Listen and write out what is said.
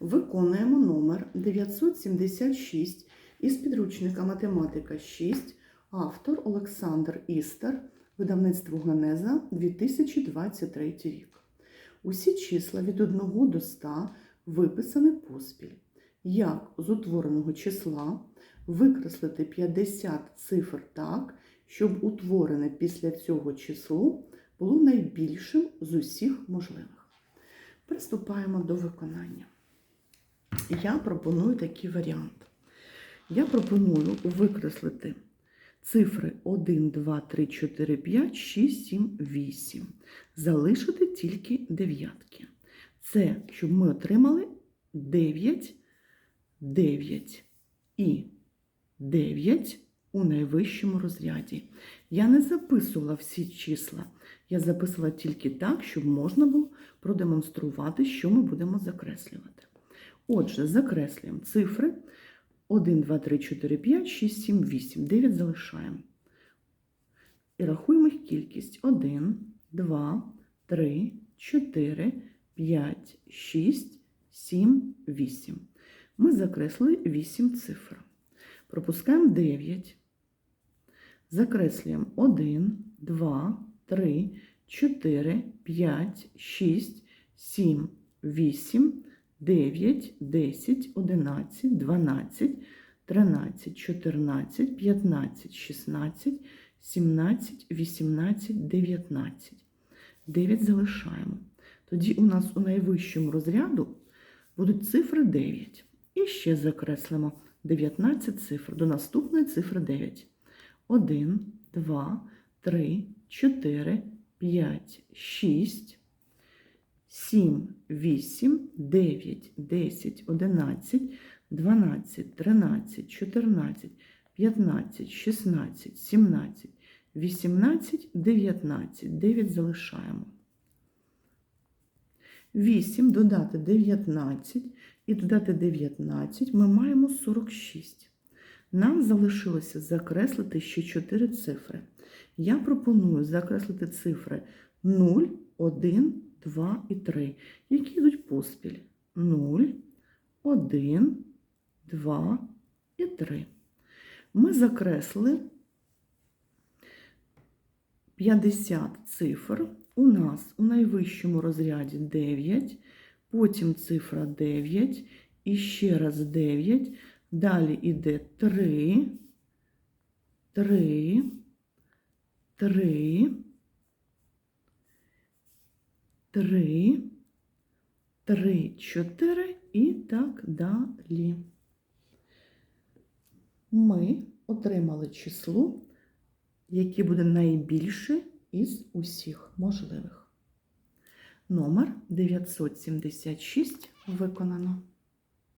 Виконуємо номер 976 із підручника Математика 6, автор Олександр Істер, видавництво Генеза 2023 рік. Усі числа від 1 до 100 виписані поспіль. Як з утвореного числа викреслити 50 цифр так, щоб утворене після цього число було найбільшим з усіх можливих. Приступаємо до виконання. Я пропоную такий варіант. Я пропоную викреслити цифри 1, 2, 3, 4, 5, 6, 7, 8. Залишити тільки дев'ятки. Це, щоб ми отримали 9, 9 і 9 у найвищому розряді. Я не записувала всі числа. Я записала тільки так, щоб можна було продемонструвати, що ми будемо закреслювати. Отже, закреслюємо цифри 1, 2, 3, 4, 5, 6, 7, 8. 9 залишаємо. І рахуємо їх кількість 1, 2, 3, 4, 5, 6, 7, 8. Ми закреслили 8 цифр. Пропускаємо 9. Закреслюємо 1, 2, 3, 4, 5, 6, 7, 8, 9, 10, 11, 12, 13, 14, 15, 16, 17, 18, 19. 9 залишаємо. Тоді у нас у найвищому розряду будуть цифри 9. І ще закреслимо 19 цифр до наступної цифри 9. 1, 2, 3, 4, 5, 6, 7, 8, 9, 10, 11, 12, 13, 14, 15, 16, 17, 18, 19. 9 залишаємо. 8 додати 19 і додати 19 ми маємо 46. Нам залишилося закреслити ще 4 цифри. Я пропоную закреслити цифри 0, 1, 2 і 3, які йдуть поспіль. 0, 1, 2 і 3. Ми закреслили 50 цифр. У нас у найвищому розряді 9, потім цифра 9, і ще раз 9. Далі йде 3, 3, 3, 3, 3, 4 і так далі. Ми отримали число, яке буде найбільше із усіх можливих. Номер 976 виконано.